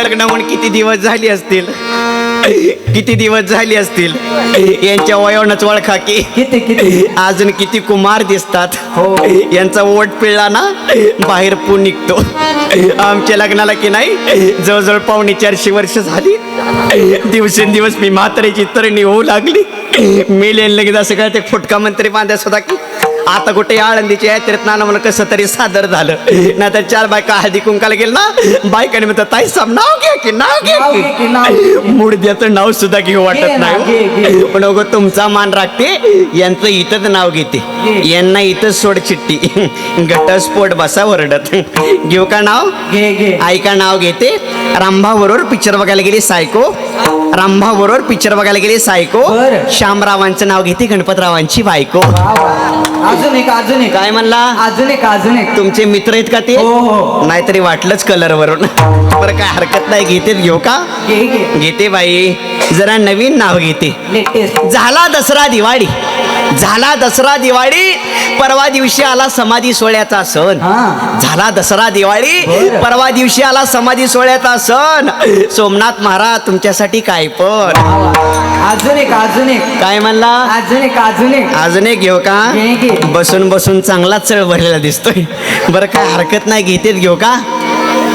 लग्न म्हणून किती दिवस झाले असतील? किती दिवस झाले असतील? यांच्या वयावरच ओळखा की. किती किती? अजून किती कुमार दिसतात. हो. यांचा ओट पिळला ना बाहेर पू निघतो. आमच्या लग्नाला की नाही जवळजवळ पावणे चारशे वर्ष झाली. दिवसेंदिवस मी म्हातारीची तरणी होऊ लागली. मेले लगेच असं काय ते फुटका मंत्री बांधायच होता की. आता कुठे आळंदीच्या यात्रेत नाना म्हणून कसं तरी सादर झालं. नाहीतर चार बायका हळदी कुंकाला गेल ना बायकाने म्हणतात ताई साहेब नाव घ्या की नाव घ्या की, की मुडद्याचं नाव सुद्धा घेऊ वाटत नाही. हो. पण अगं तुमचा मान राखते यांचं इथंच नाव घेते. यांना इथंच सोड चिट्टी घटस्फोट बसा वरडत. घेऊ का नाव? घे घे. ऐका नाव घेते? रामभाव बरोबर पिक्चर बघायला गेली सायको. रामभाव बरोबर पिक्चर बघायला गेली सायको. श्यामरावांचं नाव घेते गणपतरावांची बायको. अजून एक अजून एक. काय म्हणला? अजून एक अजून एक. तुमचे मित्र आहेत का ते? हो, हो. नाहीतरी वाटलंच कलर वरून. बरं काय हरकत नाही घेते घेऊ का? घे घे. घेते बाई जरा नवीन नाव घेते लेटेस्ट. झाला दसरा दिवाळी. झाला दसरा दिवाळी परवा दिवशी आला समाधी सोहळ्याचा सण. झाला दसरा दिवाळी. परवा दिवशी आला समाधी सोहळ्याचा सण. सोमनाथ महाराज तुमच्यासाठी काय पण. अजून एक अजून एक. काय म्हणला? अजून एक अजून एक. अजून एक घेऊ का. बसून बसून चांगलाच चळ भरलेला दिसतोय. बरं काय हरकत नाही घेतेच घेऊ का?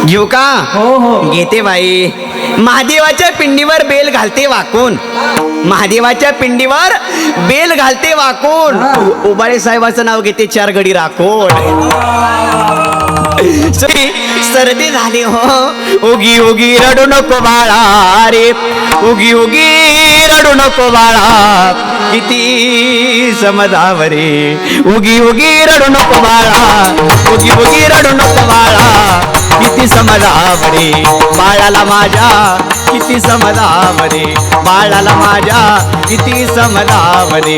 घेऊ का? हो हो. घेते बाई. महादेवाच्या पिंडीवर बेल घालते वाकून. महादेवाच्या पिंडीवर बेल घालते वाकून. उबाळे साहेबाचं नाव घेते चार गडी राखून सर्दी झाली हो. उगी उगी रडू नको बाळा रे. उगी उगी रडू नको बाळा. किती समजावरे उगी उगी रडू नको बाळा. उगी उगी रडू नको बाळा. किती समजावरे बाळाला माझ्या किती समजावरे बाळाला माझ्या किती समजावरे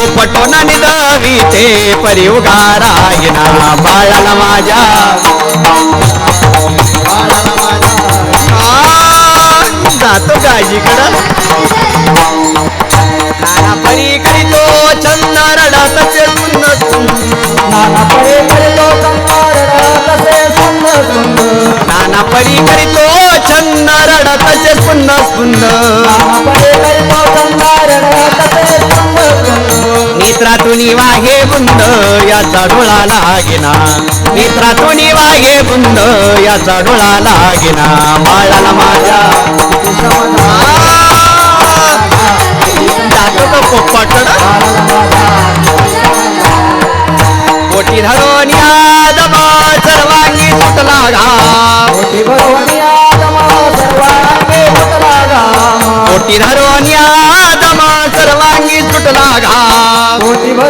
हो पटोन निधावी ते परी उगारायना बाळाला माझ्या बाळाला माझ्या आ, जातो काळजीकडं नाना परी करीतो चंद रडतचे सुंदर नाना परी करीतो चंद रडतचे सुंदर सुंदर नेत्रातून वागे बुंद याचा डोळा लागेना. नेत्रातून वागे बुंद याचा डोळा लागेना. बाळाला माझ्या पोपटड पोटी धरून या घा पोटी धरून या दमा सर्वांगी तुटला घा एका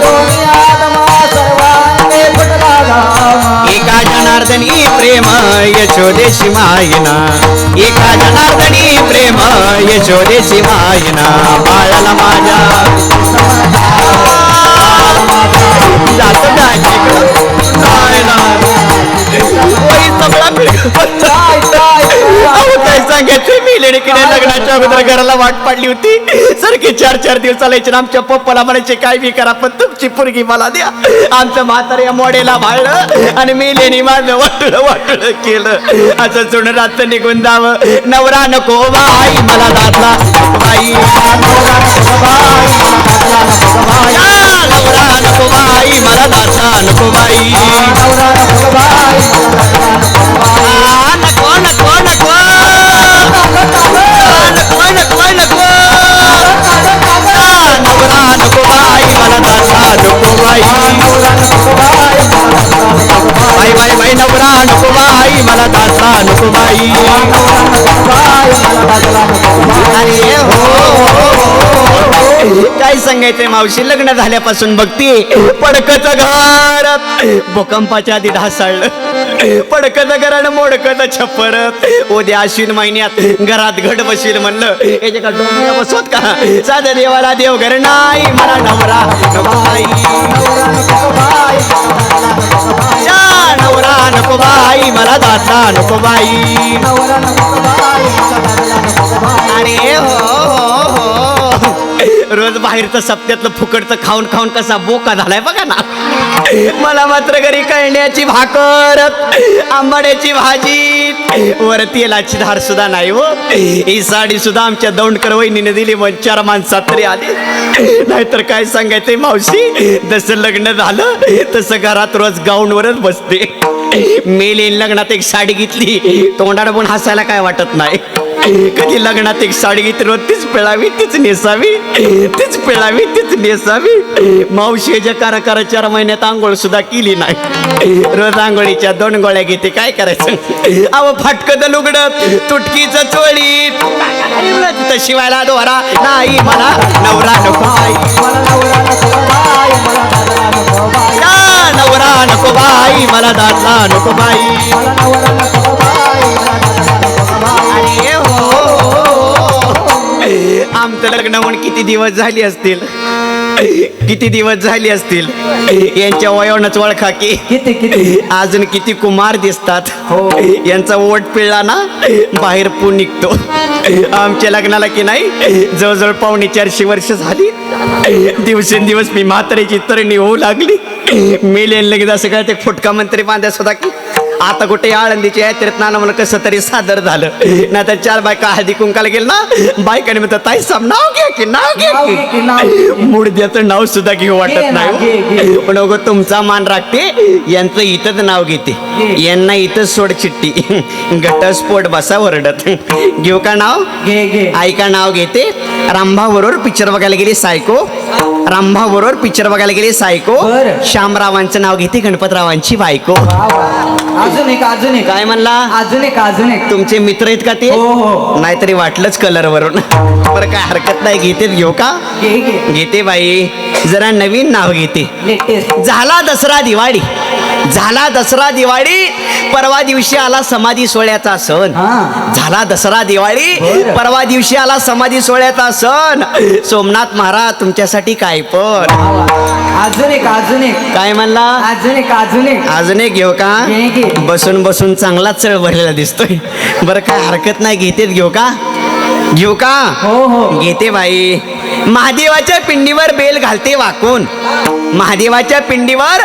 जनार्दनी प्रेम यशोदेशी मायना. एका जनार्दनी प्रेम यशोदेशी मायना. बाळाला माझ्या. जात नाही काय सांगायचं मी लेडीकडे लग्नाच्या अगोदर घराला वाट पाडली होती. सारखे चार चार दिवस चालायचे आमच्या पप्पाला म्हणायचे काय बी करा पण तुमची पोरगी मला द्या. आमचं म्हातार या मोडेला भाळलं आणि मी लेणी माझं वाटलं वाटलं केलं. असं सोडून रात्र निघून जावं. नवरा नको बाई मला दादला. बाई नवरा नको बाई मला दादला. नको बाई नवरा नको बाई. नको नको नको नको नको नको नवरा नको बाई मला दादला नको बाई बाई बाई बाई नवरा नको बाई मला दादला नको बाई अरे हो, काय सांगायचंय मावशी? लग्न झाल्यापासून बघती. पडकच घर. भूकंपाच्या आधी ढासळलं. पडकच गरण आणि छप्पर. उद्या अश्विन महिन्यात घरात घट बशील म्हणलं. याच्या डोंगऱ्या बसवत का? साध्या देवाला देव घर नाही. मला नवरा बाई. नवरा नको बाई. मला दाता नको बाई. अरे हो, हो, हो. रोज बाहेरचं सप्त्यातलं फुकटचं खाऊन खाऊन कसा बोका झालाय बघा ना. मला मात्र घरी कळण्याची भाकर आंबाड्याची भाजी वर तेलाची धार सुद्धा नाही हो. ही साडी सुद्धा आमच्या दौंडकर वहिनीने दिली मग चार माणसात तरी आली. नाहीतर काय सांगायचंय मावशी? जसं लग्न झालं तसं घरात रोज गाऊनवरच बसते. मेली लग्नात एक साडी घेतली तोंडाड पण हसायला काय वाटत नाही. कधी लग्नात एक साडी घेतली रोज तीच पिळावी तीच नेसावी. तीच पिळावी तीच नेसावी. मावशीच्या कारा चार महिन्यात आंघोळ सुद्धा केली नाही. रोज आंघोळीच्या दोन गोळ्या घेते काय करायचं? अव फाटकत लुगडत तुटकीच तिथं शिवायला दोरा नाही मला. नवरा नको बाई. या नवरा नको बाई मला दादला नको बाई. आमचं लग्न म्हणून किती दिवस झाले असतील? किती दिवस झाले असतील? यांच्या वयोनच ओळखा की. किती किती? अजून किती कुमार दिसतात. हो. यांचा ओट पिळला ना बाहेर पू निघतो. आमच्या लग्नाला की नाही जवळजवळ पावणे चारशे वर्ष झाली. दिवसेंदिवस मी म्हाताऱ्याची तरणी होऊ लागली. मेले लगेच असं काय ते फुटका मंत्री बांधा सुद्धा की. आता कुठे आळंदीच्या यात्रेत नाना म्हणून कसं तरी सादर झालं. नाही तर चार बायका हळदी कुंकाला गेल ना बायकाने म्हणतात ताई साहेब नाव घ्या की नाव घ्या की, नाव. मुडद्याचं सुद्धा घेऊ वाटत ना, नाही घे. पण अगो तुमचा मान राखते यांचं इथंच नाव घेते. यांना इथंच सोड चिट्टी घटस्फोट बसा वरडत. घेऊ का नाव? घे घे. ऐका नाव घेते? रामभा बरोबर पिक्चर बघायला गेली सायको. रामभा बरोबर पिक्चर बघायला गेली सायको. बरं. श्यामरावांचं नाव घेते गणपतरावांची बायको. वा, वा. अजून एक अजून एक. काय म्हणला? अजून एक अजून एक. तुमचे मित्र आहेत का ते? हो, हो. नाहीतरी वाटलंच कलर वरून. बरं काय हरकत नाही घेते घेऊ का? घे घे. घेते बाई. जरा नवीन नाव घेते. लेटेस्ट झाला दसरा दिवाळी. झाला दसरा दिवाळी परवा दिवशी आला समाधी सोहळ्याचा सण. झाला दसरा दिवाळी. परवा दिवशी आला समाधी सोहळ्याचा सण. सोमनाथ महाराज तुमच्यासाठी काय पण. अजून एक अजून एक. काय म्हणला? अजून एक अजून एक. अजून एक घेऊ का. बसून बसून चांगला चळ भरलेला दिसतोय. बरं काय हरकत नाही घेतेत घेऊ का? घेऊ का? हो हो. घेते बाई. महादेवाच्या पिंडीवर बेल घालते वाकून. महादेवाच्या पिंडीवर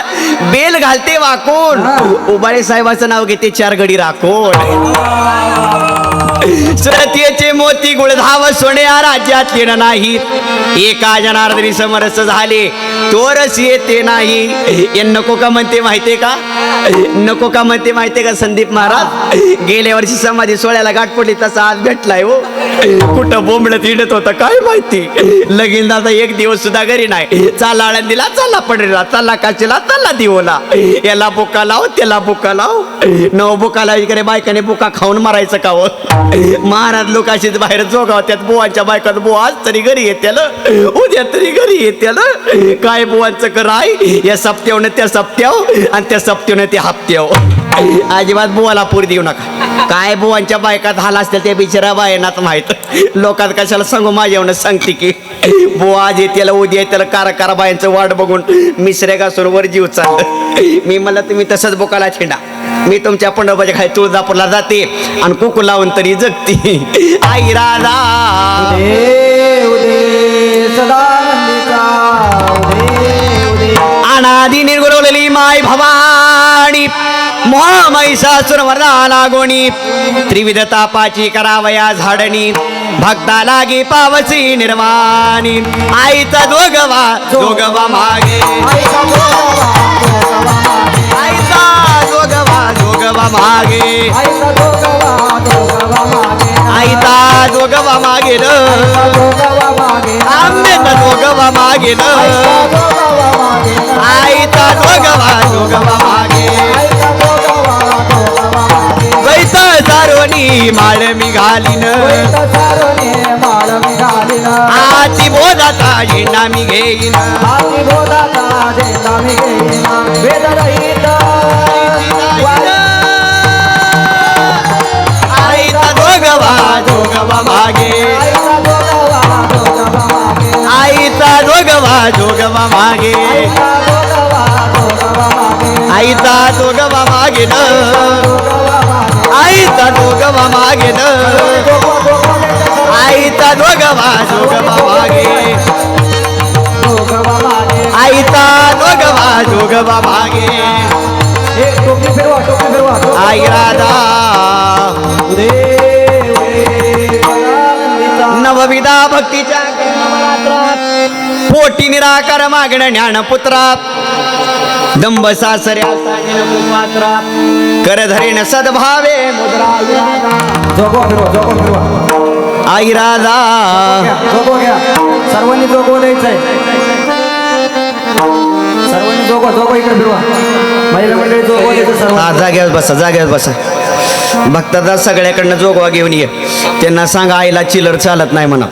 बेल घालते वाकून. उबाळे साहेबाचं नाव घेते चार गडी राखून सुरतीचे मोती गुळधाव सोन्या राज्यात येणं नाही. एका जनार्दनी समरस झाले तोरस येते नाही. हे नको का म्हणते माहितीये का? नको का म्हणते माहितीये का संदीप महाराज? गेल्या वर्षी समाधी सोहळ्याला गाठ पडली तसा आज भेटलाय हो. कुठं बोंबडत हिंडत होता काय माहिती? लगीन दादा एक दिवस सुद्धा घरी नाही. चाला आळंदीला चाला पडलेला चाला काचीला चाला दिवला. याला बुका लाव त्याला बुका लाव. नव बुका लावायची बायकाने बुका खाऊन मारायचं का हो? महाराज लोक अशीच बाहेर जोगाव त्यात बुवांच्या बायकात बुवा आज तरी घरी येत्याल. उद्या तरी घरी येत्याल. काय बुवांचं कराय या सप्त्यावनं त्या सप्त्याव आणि त्या सप्त्यावनं त्या हप्त्याव. अजिबात बुवाला पूर देऊ नका. काय बुवांच्या बायकात हाल असतील त्या बिचारा बायनात माहीत. लोकात कशाला सांगू? माझ्यावनं सांगते की. आज येत्याला उद्या येत्याला कारा कारा बायांचं वाट बघून मिसऱ्या घासून वर जीव चाललं. मी मला तुम्ही तसंच बोकाला छेंडा मी तुमच्या पंढरपूरच्या खाली तुळजापूरला जाते आणि कुकू लावून तरी जगते. आई राधा. उदे अनादी निर्गुरवलेली माय भवानी. महिषासुर वरदाना गोणी त्रिविध तापाची करावया झाडणी भक्ता लागी पावसी निर्वाणी. आईचा दोगवा दोगवा मागे. आईचा दोगवा दोगवा मागे. आईचा दोघवा दोघवा मागे आईचा दोगवा मागे दोघवा मागे आंब्याचा दोगवा दोघवा मागे आईचा दोगवा दोगवा मागे. सारोनी माळ मी घालीन. सारोने माळ मिळाली ना हाती बोधाचा झेंडा मी घेईन. हाती बोधाचा झेंडा मी घेईन. वेदरहित आईचा दोघवा जोगवा मागे. आईचा जोगवा जोगवा मागे. आईचा दोघवा मागे. आईचा जोगवा मागे आईचा जोगवा मागे आईचा दोघवा जोगवा मागे. आईचा दोघवा जोगवा मागे. आई राधा. नवविधा भक्तीच्या पोटी निराकार मागणं ज्ञानपुत्रा दंब सासऱ्या कर धरीन सद्भावे मुद्रा आई राधा जोगवा घ्या. सर्वांनी जोगवा द्यायचंय. सर्वांनी जोगवा जोगवा इकडे फिरवा. महिला मंडळी जोगवा द्यायचं हा सर्व जाग्यावर बसा जाग्यावर बसा. भक्ताचा सगळ्याकडनं जोगवा घेऊन ये. त्यांना सांगा आईला चिलर चालत नाही म्हणा.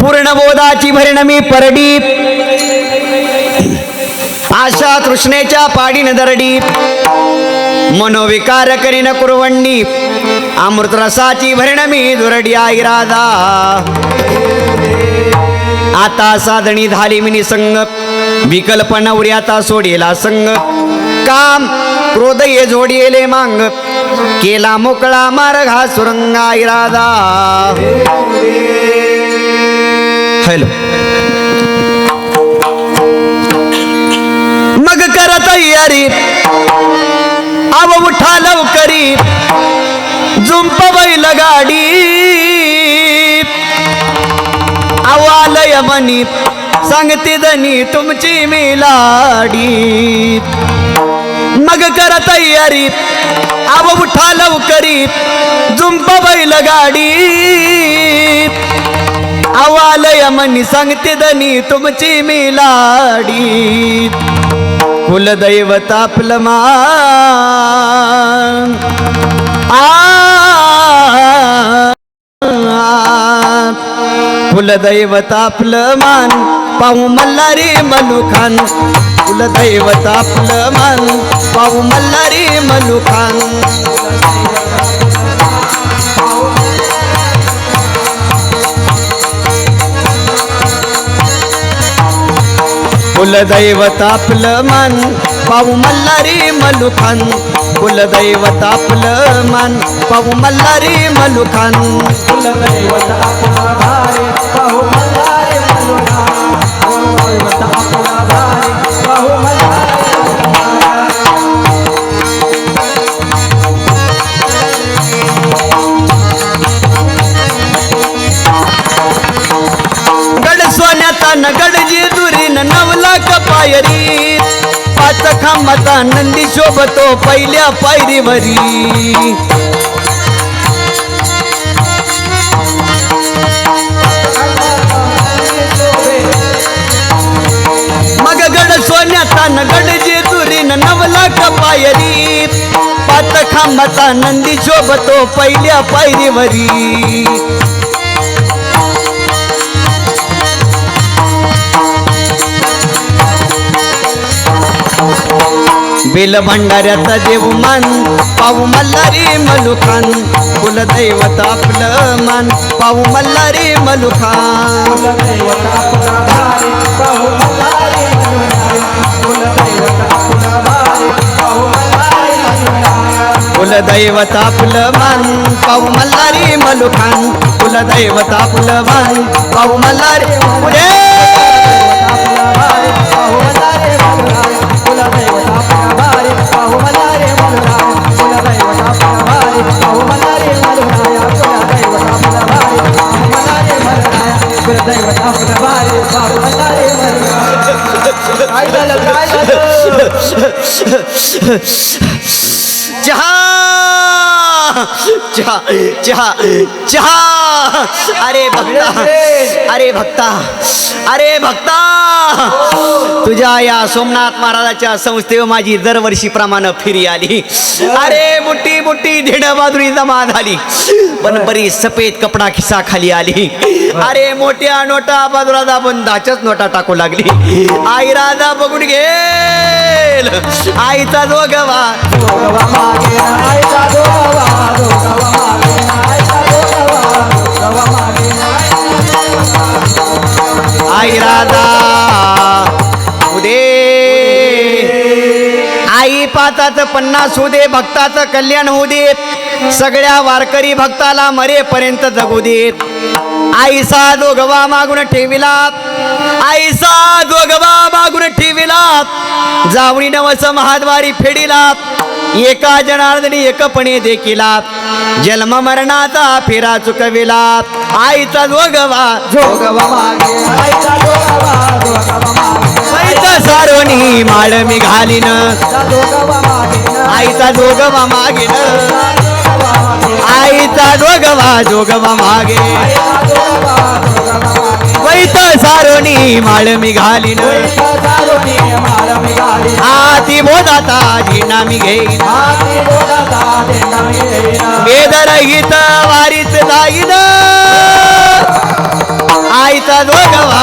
पूर्ण बोधाची भरणमी परडी आशा तृष्णेच्या पाडीन दरडी मनोविकार करीन कुरवंडी अमृतरसाची भरण मी दुरडी आई राधा. आता साधणी झाली मिनी संग विकल्प नवरी आता सोडेला संग. काम क्रोध ये जोडिले मांग केला मोकळा मार्ग हा सुरंगा इरादा हॅलो. अरी अव आव उठा लवकरी. झुंप बैल गाडी. आवालय मनी. सांगते दनी तुमची मिलाडी मग कर तयारी. आव उठा लवकरी. झुंप बैल गाडी. आवालय मनी. सांगते दनी तुमची मिलाडी कुलदैवत आपलं मान कुलदैवत आपलं मान पाहू मल्हारी मनुखान कुलदैवत आपलं मान पाहू मल्हारी मनुखान कुलदैवत आपलं मान पाहू मल्हारी मलुखान. कुलदैवत आपलं मान पाहू मल्हारी मलुखान. कुलदैवत आपला भारी पाहू पायरी. पाच खांबाचा नंदी शोभतो पहिल्या पायरीवरी. मग गड सोन्याचा न गड जेजुरीन नवला कपायरी पाच खांबाचा नंदी शोभतो पहिल्या पायरीवरी. बेल भंडाऱ्याचा देव मान पाहू मल्हारी मलुखान. कुलदैवत आपलं मान पाहू मल्हारी मलुखान. कुलदैवत आपला मान पाहू मल्हारी मलुखान. कुलदैवत आपलं मान पाहू मल्हारी मनुका दैवत आपला बारे बाबा तारे मनुका काय झालं काय झालं जहा चहा चहा चहा. अरे भक्ता अरे भक्ता अरे भक्ता. तुझ्या या सोमनाथ महाराजाच्या संस्थेवर माझी दरवर्षीप्रमाणे फिरी आली. अरे मोठी मोठी धेड बाजरी जमा झाली. पण बरी सफेद कपडा खिसा खाली आली. अरे मोठ्या नोटा बाजूला दाबून दाच्याच नोटा टाकू लागली. आई राजा बघून गेल आईचा दोघवा दोघवा मागे आईचा दोघवा आई राधा उदे. आई पातात पन्नास होऊ दे भक्ताचं कल्याण होऊ देत सगळ्या वारकरी भक्ताला मरेपर्यंत जगू देत आईसा दोघवा मागून ठेविलात. आईसा दोघवा मागून ठेविलात. जावणी नवस महाद्वारी फेडिलात. एका जनार्दनी एकपणे देखिला. जन्म मरणाचा फिरा चुकविला. आईचा जोगवा दोघवा आईचा दोघवा दोघवा सारोनी माळ मी घालीन. आईचा जोगवा मागेन आईचा जोगवा जोगवा मागे. वैत सारोनी माळ मी घालीन. आती बोधाता झिना मी घेईन. हाती वेदरहित वारीत जाईन. आईचा दोघवा